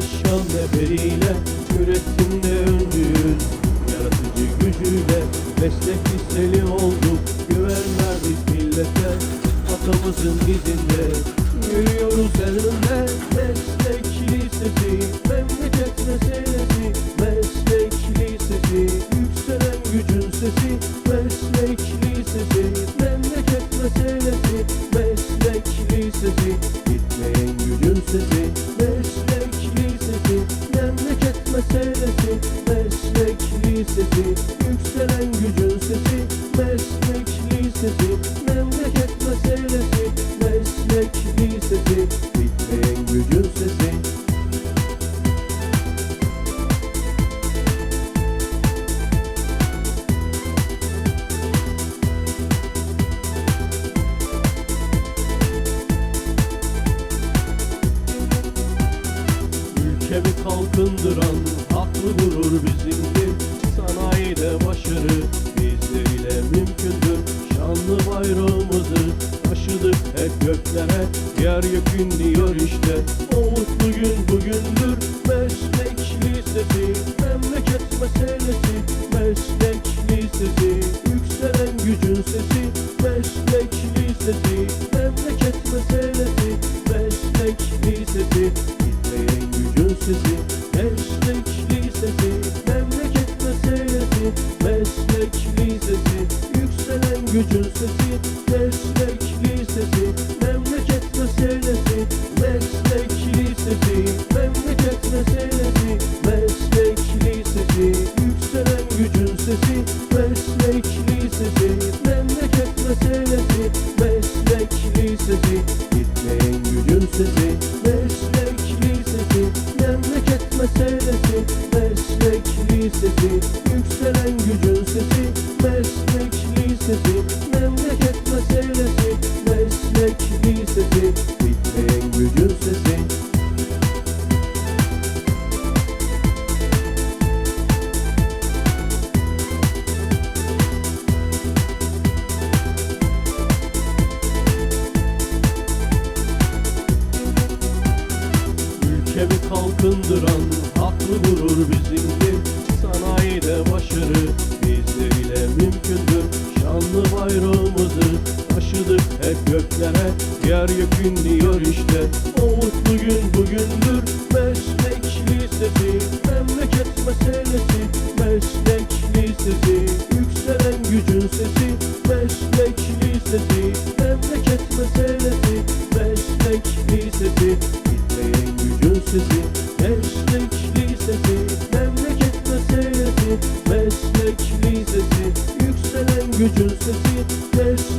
şan neferiyle Üretimde öncüyüz Yaratıcı gücüyle Meslek liseli olduk. Güven verdik millete Atamızın izinde. Yürüyoruz el önde Meslek lisesi Memleket meselesi Meslek lisesi. Yükselen gücün sesi Meslek lisesi Memleket meselesi Meslek lisesi. Bitmeyen gücün sesi lisesi Memleket meselesi Meslek lisesi Bitmeyen gücün sesi. Ülkemi kalkındıran haklı gurur bizimdir. Sanayide başarı bizleriyle mümkündür Şanlı bayrağımızı taşıdık hep göklere. Yeryüzün diyor işte o mutlu gün bugündür. Meslek lisesi memleket meselesi gücün sesi Meslek lisesi memleket meselesi Meslek lisesi bitmeyen gücün sesi Meslek lisesi memleket meselesi Meslek lisesi yükselen gücün sesi Meslek lisesi Ülkemi kalkındıran haklı gurur bizimdir Sanayide başarı bizleriyle mümkündür. Şanlı bayrağımızı taşıdık hep göklere. Yeryüzün diyor işte o mutlu gün bugündür. Meslek lisesi memleket meselesi. Meslek lisesi yükselen gücün sesi. Meslek lisesi Meslek lisesi memleket meselesi Meslek lisesi yükselen gücün sesi Meslek